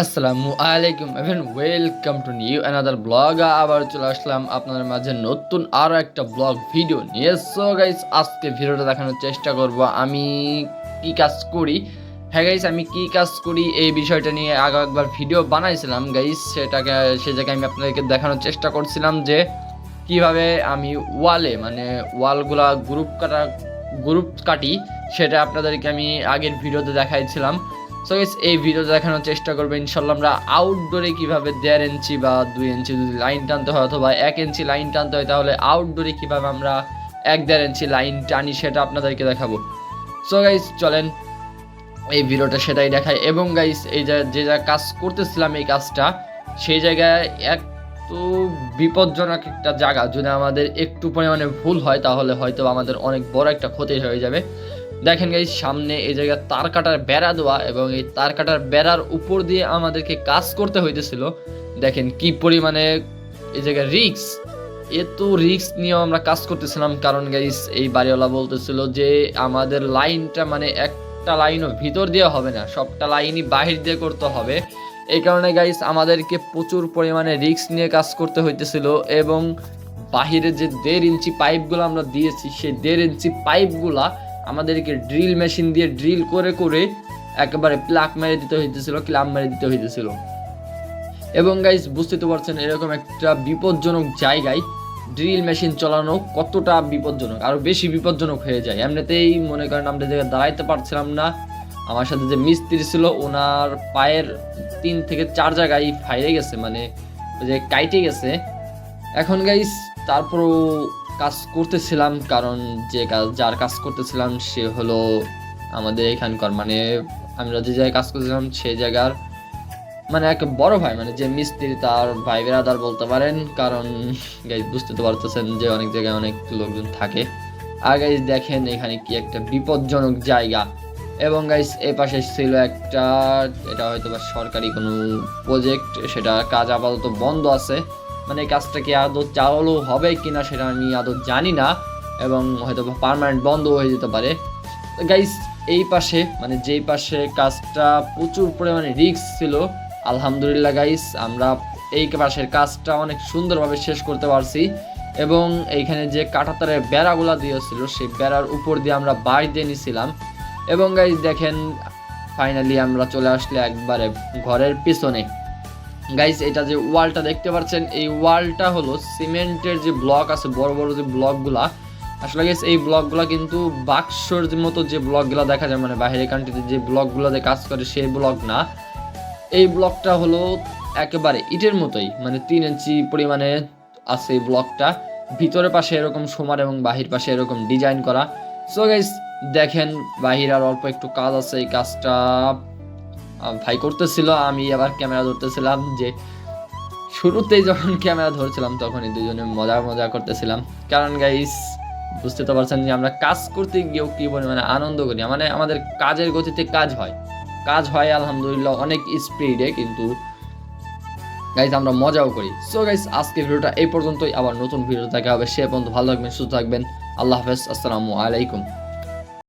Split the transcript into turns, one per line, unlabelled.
আসসালামু আলাইকুম even welcome to new another vlog. আবার চলে আসলাম আপনাদের মাঝে নতুন আরও একটা ব্লগ ভিডিও নিয়ে। সো গাইস আজকে ভিডিওটা দেখানোর চেষ্টা করব আমি কি কাজ করি। হ্যাঁ গাইস আমি কি কাজ করি এই বিষয়টা নিয়ে আগে একবার ভিডিও বানাইছিলাম গাইস সেটাকে সে জায়গায় আমি আপনাদেরকে দেখানোর চেষ্টা করছিলাম যে কীভাবে আমি ওয়ালে মানে ওয়ালগুলা গ্রুপ কাটা গ্রুপ কাটি, সেটা আপনাদেরকে আমি আগের ভিডিওতে দেখাইছিলাম। সো গেস এই ভিডিও দেখানোর চেষ্টা করব। ইনশাল্লাহ আমরা আউটডোরে কীভাবে দেড় ইঞ্চি বা দুই ইঞ্চি যদি লাইন টানতে হয় অথবা এক ইঞ্চি লাইন টানতে হয়, তাহলে আউটডোরে কীভাবে আমরা এক দেড় ইঞ্চি লাইন টানি সেটা আপনাদেরকে দেখাবো। সো গাইস চলেন এই ভিডিওটা সেটাই দেখায় এবং গাইস এই যে যে কাজ করতেছিলাম এই কাজটা, সেই জায়গায় এক তো বিপজ্জনক একটা জায়গা। যদি আমাদের একটু পরিমাণে ভুল হয়, তাহলে হয়তো আমাদের অনেক বড় একটা ক্ষতি হয়ে যাবে। দেখেন গাইস সামনে এই জায়গায় তার কাটার বেড়া দেওয়া এবং এই তার কাটার বেড়ার উপর দিয়ে আমাদেরকে কাজ করতে হইতেছিল। দেখেন কি পরিমাণে এই জায়গায় রিক্স এত রিক্স নিয়েও আমরা কাজ করতেছিলাম কারণ গাইস এই বাড়িওয়ালা বলতেছিল যে আমাদের লাইনটা মানে একটা লাইনও ভিতর দিয়ে হবে না, সবটা লাইনই বাহির দিয়ে করতে হবে। এই কারণে গাইস আমাদেরকে প্রচুর পরিমাণে রিক্স নিয়ে কাজ করতে হইতেছিল এবং বাহিরে যে দেড় ইঞ্চি পাইপগুলো আমরা দিয়েছি, সেই দেড় ইঞ্চি পাইপগুলা আমাদেরকে ড্রিল মেশিন দিয়ে ড্রিল করে করে একেবারে প্লাক মেরে দিতে হইতেছিল ক্লাম মেরে দিতে হইতেছিল। এবং গাইস বুঝতে তো পারছেন, এরকম একটা বিপজ্জনক জায়গায় ড্রিল মেশিন চালানো কতটা বিপজ্জনক আরও বেশি বিপজ্জনক হয়ে যায়। এমনিতেই মনে করেন আমরা জায়গায় দাঁড়াইতে পারছিলাম না, আমার সাথে যে মিস্ত্রি ছিল, ওনার পায়ের তিন থেকে চার জায়গায় ফাইরে গেছে মানে ওই যে কাইটে গেছে। এখন গাইস তারপরও কাজ করতেছিলাম, কারণ যে কাজ, যার কাজ করতেছিলাম সে হলো আমাদের এখানকার মানে আমরা যে জায়গায় কাজ করতেছিলাম সেই জায়গার মানে এক বড় ভাই মানে যে মিস্ত্রি তার ভাই বেড়াদার বলতে পারেন, কারণ গাইজ বুঝতে তো পারতেছেন যে অনেক জায়গায় অনেক লোকজন থাকে। আর গাইজ দেখেন এখানে কি একটা বিপজ্জনক জায়গা। এবং গাইস এই পাশে ছিল একটা, এটা হয়তো বা সরকারি কোনো প্রজেক্ট সেটা কাজ আপাতত বন্ধ আছে। মানে কাজটা কি আদৌ চালু হবে কিনা সেটা আমি আদৌ জানি না এবং হয়তো পারমানেন্ট বন্ধ হয়ে যেতে পারে। গাইস এই পাশে মানে যেই পাশে কাজটা প্রচুর পরিমাণে রিস্ক ছিল, আলহামদুলিল্লাহ গাইস আমরা এই পাশের কাজটা অনেক সুন্দরভাবে শেষ করতে পারছি এবং এইখানে যে কাঁটাতারের বেড়াগুলা দিয়েছিল, সেই বেড়ার উপর দিয়ে আমরা বাই দিয়ে নিছিলাম। এবং গাইস দেখেন ফাইনালি আমরা চলে আসলে একবারে ঘরের পিছনে। গাইস এটা যে ওয়ালটা দেখতে পাচ্ছেন, এই ওয়ালটা হলো সিমেন্টের যে ব্লক আছে, বড় বড় যে ব্লকগুলা। আসলে গাইস এই ব্লকগুলা কিন্তু বাক্সর মতো যে ব্লকগুলা দেখা যায় মানে বাইরের কান্ট্রিতে যে ব্লকগুলোতে কাজ করে সেই ব্লক না। এই ব্লকটা হলো একেবারে ইটের মতোই মানে তিন ইঞ্চি পরিমাণে আছে এই ব্লকটা। ভিতরে পাশে এরকম সমান এবং বাহির পাশে এরকম ডিজাইন করা। সো গাইস দেখেন, বাহির আর অল্প একটু কাজ আছে, এই কাজটা ভাই করতেছিল, আমি আবার ক্যামেরা ধরতেছিলাম যে শুরুতেই যখন ক্যামেরা ধরছিলাম তখনই দুজনে মজা মজা করতেছিলাম। কারণ গাইস বুঝতে তো পারছেন যে আমরা কাজ করতে গিয়েও কি পরিমাণে আনন্দ করি। মানে আমাদের কাজের গতিতে কাজ হয়। কাজ হয়, আলহামদুলিল্লাহ, অনেক স্পিডে কিন্তু গাইজ আমরা মজাও করি। সো গাইজ আজকের ভিডিওটা এই পর্যন্তই। আবার নতুন ভিডিও দেখা হবে। সে পর্যন্ত ভালো থাকবেন, সুস্থ থাকবেন। আল্লাহ হাফেজ। আসসালামু আলাইকুম।